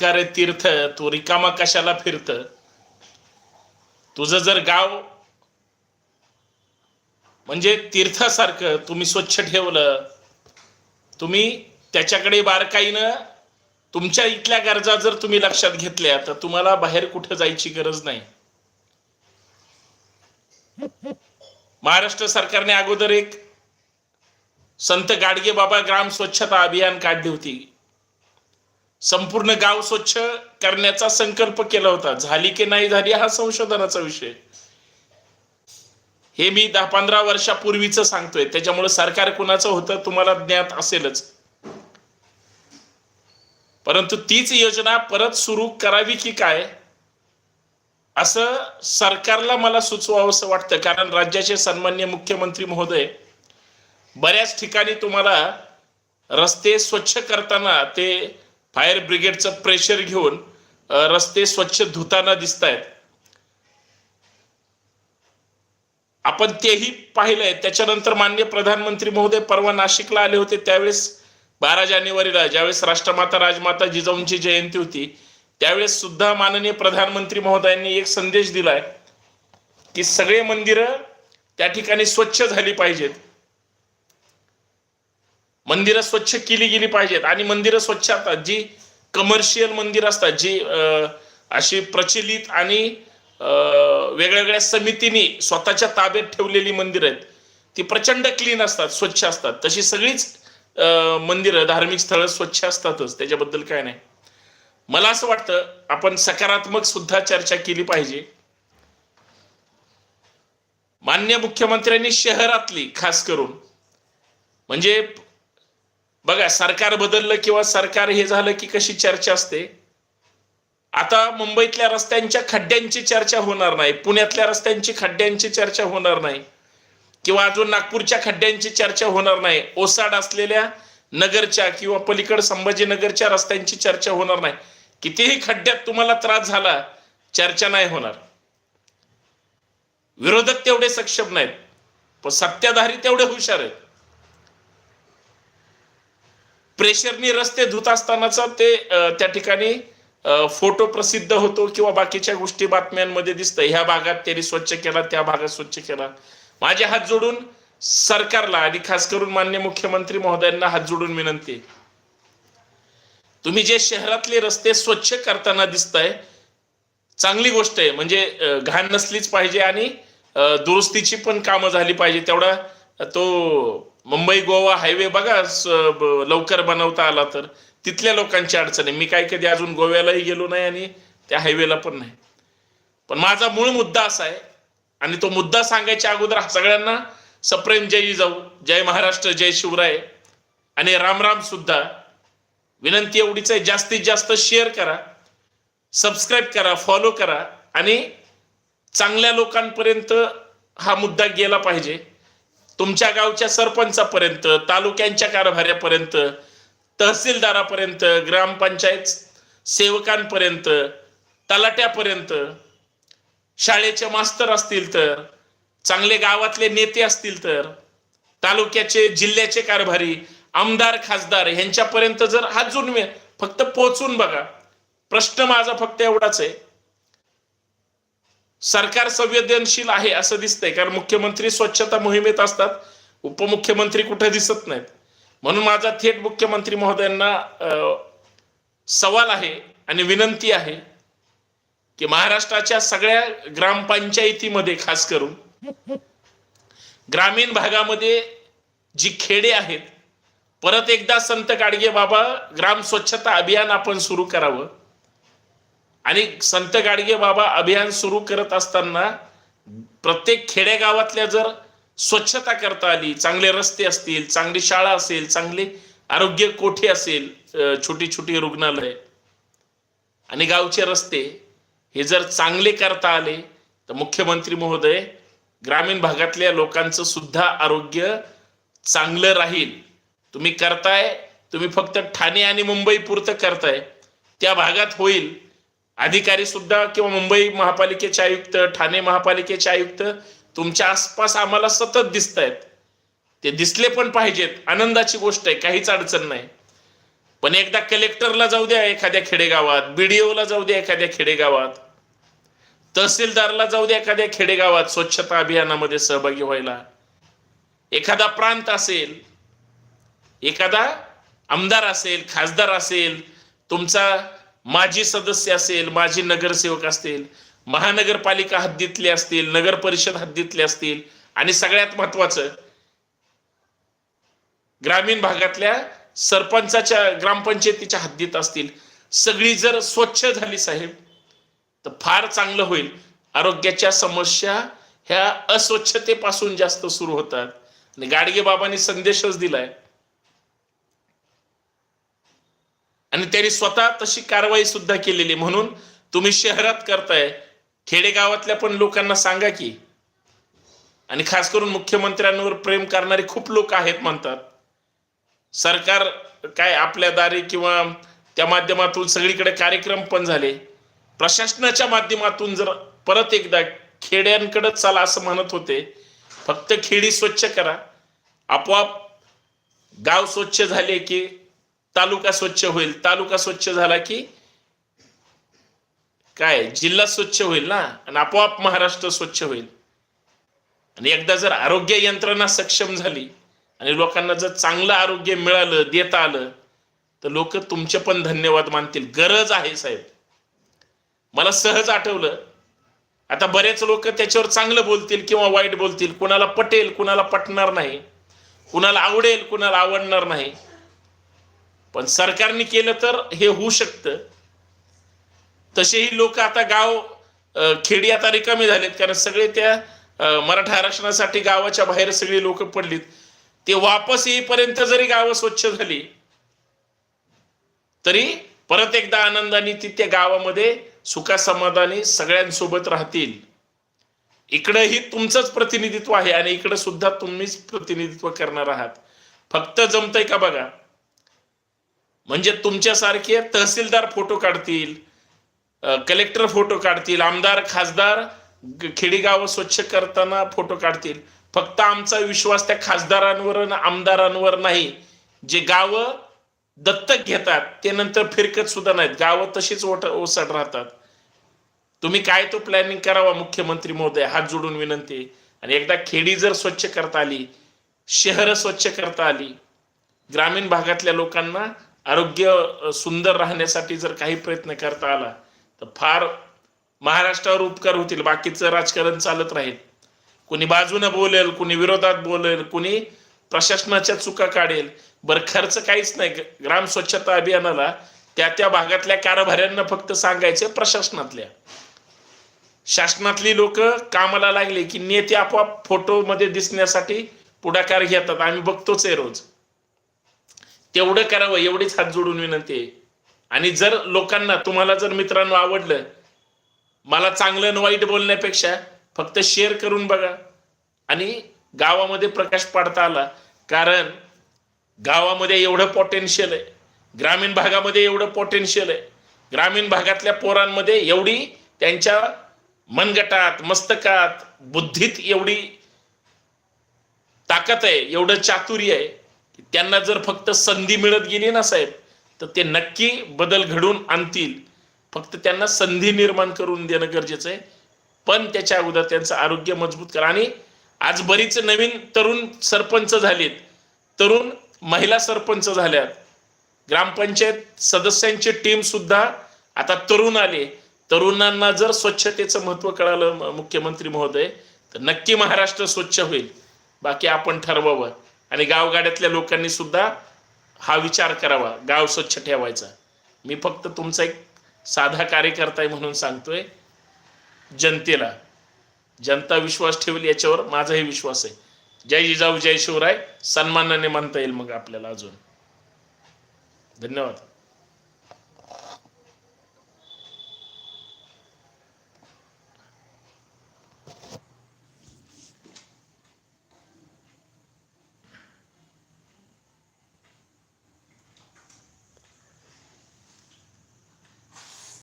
का रे तीर्थ तू रिकामा कशाला फिरत? तुझं जर गाव म्हणजे तीर्थासारखं तुम्ही स्वच्छ ठेवलं तुम्ही त्याच्याकडे बारकाईनं तुमच्या इथल्या गरजा जर तुम्ही लक्षात घेतल्या तर तुम्हाला बाहेर कुठं जायची गरज नाही. महाराष्ट्र सरकारने अगोदर एक संत गाडगे बाबा ग्राम स्वच्छता अभियान काढली होती. संपूर्ण गाव स्वच्छ करण्याचा संकल्प केला होता. झाली की नाही झाली हा संशोधनाचा विषय. हे मी दहा पंधरा वर्षापूर्वीच सांगतोय. त्याच्यामुळे सरकार कुणाचं होतं तुम्हाला ज्ञात असेलच. परंतु तीच योजना परत सुरू करावी की काय? असं सरकारला मला सुचवावंसं वाटतं. कारण राज्याचे सन्मान्य मुख्यमंत्री महोदय बऱ्याच ठिकाणी तुम्हाला रस्ते स्वच्छ करताना ते फायर ब्रिगेडचं प्रेशर घेऊन रस्ते स्वच्छ धुताना दिसत आहेत आपण तेही पाहिलंय. त्याच्यानंतर मान्य प्रधानमंत्री महोदय परवा नाशिकला आले होते. त्यावेळेस बारा जानेवारीला ज्यावेळेस राष्ट्रमाता राजमाता जिजाऊंची जयंती होती त्यावेळेस सुद्धा माननीय प्रधानमंत्री महोदयांनी एक संदेश दिलाय की सगळे मंदिरं त्या ठिकाणी स्वच्छ झाली पाहिजेत. मंदिरं स्वच्छ केली गेली पाहिजेत. आणि मंदिरं स्वच्छ असतात जी कमर्शियल मंदिर असतात जी अं, अशी प्रचलित आणि अं, वेगवेगळ्या समितीने स्वतःच्या ताब्यात ठेवलेली मंदिरं आहेत. ती प्रचंड क्लीन असतात स्वच्छ असतात. तशी सगळीच अं, मंदिरं धार्मिक स्थळं स्वच्छ असतातच. त्याच्याबद्दल काय नाही. मला असं वाटतं आपण सकारात्मक सुद्धा चर्चा केली पाहिजे. मान्य मुख्यमंत्र्यांनी शहरातली खास करून म्हणजे बघा सरकार बदललं किंवा सरकार हे झालं की कशी चर्चा असते? आता मुंबईतल्या रस्त्यांच्या खड्ड्यांची चर्चा होणार नाही. पुण्यातल्या रस्त्यांची खड्ड्यांची चर्चा होणार नाही. किंवा अजून नागपूरच्या खड्ड्यांची चर्चा होणार नाही. ओसाड असलेल्या नगरच्या किंवा पलीकड संभाजीनगरच्या रस्त्यांची चर्चा होणार नाही. कितीही खड्ड्यात तुम्हाला त्रास झाला चर्चा नाही होणार. विरोधक तेवढे सक्षम नाहीत. पण सत्ताधारी तेवढे हुशार आहेत. प्रेशरनी रस्ते धुत असतानाचा ते त्या ठिकाणी फोटो प्रसिद्ध होतो किंवा बाकीच्या गोष्टी बातम्यांमध्ये दिसतं. ह्या भागात त्यांनी स्वच्छ केला त्या भागात स्वच्छ केला. माझे हात जोडून सरकारला आणि खास करून मान्य मुख्यमंत्री महोदयांना हात जोडून विनंती तुम्ही जे शहरातले रस्ते स्वच्छ करताना दिसताय चांगली गोष्ट आहे. म्हणजे घाण नसलीच पाहिजे आणि दुरुस्तीची पण कामं झाली पाहिजे. तेवढा तो मुंबई गोवा हायवे बघा स- ब- लवकर बनवता आला तर. तिथल्या लोकांची अडचण आहे. मी काय कधी अजून गोव्यालाही गेलो नाही आणि त्या हायवेला पण नाही. पण माझा मूळ मुद्दा असा आहे आणि तो मुद्दा सांगायच्या अगोदर सगळ्यांना सप्रेम जय जाऊ जय महाराष्ट्र जय शिवराय आणि रामराम सुद्धा. विनंती एवढीच आहे जास्तीत जास्त शेअर करा सबस्क्राईब करा फॉलो करा आणि चांगल्या लोकांपर्यंत हा मुद्दा गेला पाहिजे. तुमच्या गावच्या सरपंचापर्यंत तालुक्यांच्या कारभाऱ्यापर्यंत तहसीलदारापर्यंत ग्रामपंचायत सेवकांपर्यंत तलाट्यापर्यंत शाळेचे मास्तर असतील तर चांगले गावातले नेते असतील तर तालुक्याचे जिल्ह्याचे कारभारी आमदार खासदार ह्यांच्यापर्यंत जर हात जुनवे फक्त पोहोचून बघा. प्रश्न माझा फक्त एवढाच आहे. सरकार संवेदनशील आहे असं दिसतंय कारण मुख्यमंत्री स्वच्छता मोहिमेत असतात उपमुख्यमंत्री कुठे दिसत नाहीत. म्हणून माझा थेट मुख्यमंत्री महोदयांना सवाल आहे आणि विनंती आहे की महाराष्ट्राच्या सगळ्या ग्रामपंचायतीमध्ये खास करून ग्रामीण भागामध्ये जी खेडे आहेत परत एकदा संत गाडगे बाबा ग्राम स्वच्छता अभियान आपण सुरू करावं. आणि संत गाडगे बाबा अभियान सुरू करत असताना प्रत्येक खेडेगावातल्या जर स्वच्छता करता आली चांगले रस्ते असतील चांगली शाळा असेल चांगले आरोग्य कोठे असेल छोटी छोटी रुग्णालय आणि गावचे रस्ते हे जर चांगले करता आले तर मुख्यमंत्री महोदय ग्रामीण भागातल्या लोकांचं सुद्धा आरोग्य चांगलं राहील. तुम्ही करताय तुम्ही फक्त ठाणे आणि मुंबई पुरतं करताय. त्या भागात होईल. अधिकारी सुद्धा किंवा मुंबई महापालिकेचे आयुक्त ठाणे महापालिकेचे आयुक्त तुमच्या आसपास आम्हाला सतत दिसत आहेत ते दिसले पण पाहिजेत. आनंदाची गोष्ट आहे. काहीच अडचण नाही. पण एकदा कलेक्टरला जाऊ द्या एखाद्या खेडेगावात बीडीओला जाऊ द्या एखाद्या खेडेगावात तहसीलदारला जाऊ द्या एखाद्या खेडेगावात स्वच्छता अभियानामध्ये सहभागी व्हायला. एखादा प्रांत असेल एखादा आमदार असेल खासदार असेल तुमचा माजी सदस्य असेल माजी नगरसेवक असतील महानगरपालिका हद्दीतले असतील नगर परिषद हद्दीतले असतील आणि सगळ्यात महत्वाचं ग्रामीण भागातल्या सरपंचाच्या ग्रामपंचायतीच्या हद्दीत असतील. सगळी जर स्वच्छ झाली साहेब तर फार चांगलं होईल. आरोग्याच्या समस्या ह्या अस्वच्छतेपासून जास्त सुरू होतात. आणि गाडगे बाबांनी संदेशच दिलाय आणि त्यांनी स्वतः तशी कारवाई सुद्धा केलेली. म्हणून तुम्ही शहरात करताय खेडेगावातल्या पण लोकांना सांगा की. आणि खास करून मुख्यमंत्र्यांवर प्रेम करणारे खूप लोक आहेत म्हणतात. सरकार काय आपल्या दारी किंवा त्या माध्यमातून सगळीकडे कार्यक्रम पण झाले. प्रशासनाच्या माध्यमातून जर परत एकदा खेड्यांकडे चला असं म्हणत होते फक्त खेडी स्वच्छ करा. आपोआप गाव स्वच्छ झाले की तालुका स्वच्छ होईल. तालुका स्वच्छ झाला की काय? जिल्हा स्वच्छ होईल ना? आणि आपोआप महाराष्ट्र स्वच्छ होईल. आणि एकदा जर आरोग्य यंत्रणा सक्षम झाली आणि लोकांना जर चांगलं आरोग्य मिळालं देता आलं तर लोक तुमचे पण धन्यवाद मानतील. गरज आहे साहेब. मला सहज आठवलं. आता बरेच लोक त्याच्यावर चांगलं बोलतील किंवा वाईट बोलतील. कुणाला पटेल कुणाला पटणार नाही. कुणाला आवडेल कुणाला आवडणार नाही. पण सरकारने केलं तर हे होऊ शकतं. तसेही लोक आता गाव खेडी आता रिकामी झालेत कारण सगळे त्या मराठा आरक्षणासाठी गावाच्या बाहेर सगळी लोक पडलीत. ते वापस येईपर्यंत जरी गावं स्वच्छ झाली तरी परत एकदा आनंदाने ती त्या गावामध्ये सुखासमाधाने सगळ्यांसोबत राहतील. इकडंही तुमचंच प्रतिनिधित्व आहे आणि इकडं सुद्धा तुम्हीच प्रतिनिधित्व करणार आहात. फक्त जमतंय का बघा? म्हणजे तुमच्यासारखे तहसीलदार फोटो काढतील कलेक्टर फोटो काढतील आमदार खासदार खेडेगाव स्वच्छ करताना फोटो काढतील. फक्त आमचा विश्वास त्या खासदारांवर आमदारांवर नाही. जे गावं दत्तक घेतात ते नंतर फिरकत सुद्धा नाहीत. गावं तशीच ओट ओसाड राहतात. तुम्ही काय तो प्लॅनिंग करावा मुख्यमंत्री महोदय? हात जोडून विनंती. आणि एकदा खेडी जर स्वच्छ करता आली शहरं स्वच्छ करता आली ग्रामीण भागातल्या लोकांना आरोग्य सुंदर राहण्यासाठी जर काही प्रयत्न करता आला तर फार महाराष्ट्रावर उपकार होतील. बाकीचं राजकारण चालत राहील. कुणी बाजूनं बोलेल कुणी विरोधात बोलेल कुणी प्रशासनाच्या चुका काढेल. बरं खर्च काहीच नाही. ग्राम स्वच्छता अभियानाला त्या त्या भागातल्या कारभाऱ्यांना फक्त सांगायचे प्रशासनातल्या. शासनातली लोक कामाला लागले की नेते आपोआप फोटोमध्ये दिसण्यासाठी पुढाकार घेतात. आम्ही बघतोच आहे रोज. तेवढं करावं एवढीच हात जोडून विनंती आहे. आणि जर लोकांना तुम्हाला जर मित्रांनो आवडलं मला चांगलं आणि वाईट बोलण्यापेक्षा फक्त शेअर करून बघा. आणि गावामध्ये प्रकाश पाडता आला कारण गावामध्ये एवढं पोटेन्शियल आहे. ग्रामीण भागामध्ये एवढं पोटेन्शियल आहे. ग्रामीण भागातल्या पोरांमध्ये एवढी त्यांच्या मनगटात मस्तकात बुद्धीत एवढी ताकद आहे एवढं चातुर्य आहे. त्यांना जर फक्त संधी मिळत गेली ना साहेब तर ते नक्की बदल घडून आणतील. फक्त त्यांना संधी निर्माण करून देणं गरजेचं आहे. पण त्याच्या अगोदर त्यांचं आरोग्य मजबूत करा. आणि आज बरीच नवीन तरुण सरपंच झालेत. तरुण महिला सरपंच झाल्यात. ग्रामपंचायत सदस्यांची टीम सुद्धा आता तरुण आले. तरुणांना जर स्वच्छतेचं महत्त्व कळालं मुख्यमंत्री महोदय तर नक्की महाराष्ट्र स्वच्छ होईल. बाकी आपण ठरवावं. आणि गावगाड्यातल्या लोकांनी सुद्धा हा विचार करावा. गाव स्वच्छ ठेवायचा. मी फक्त तुमचा एक साधा कार्यकर्ता आहे म्हणून सांगतोय जनतेला. जनता विश्वास ठेवली याच्यावर माझाही विश्वास आहे. जय जिजाऊ जय शिवराय. सन्मानाने म्हणता येईल मग आपल्याला अजून. धन्यवाद.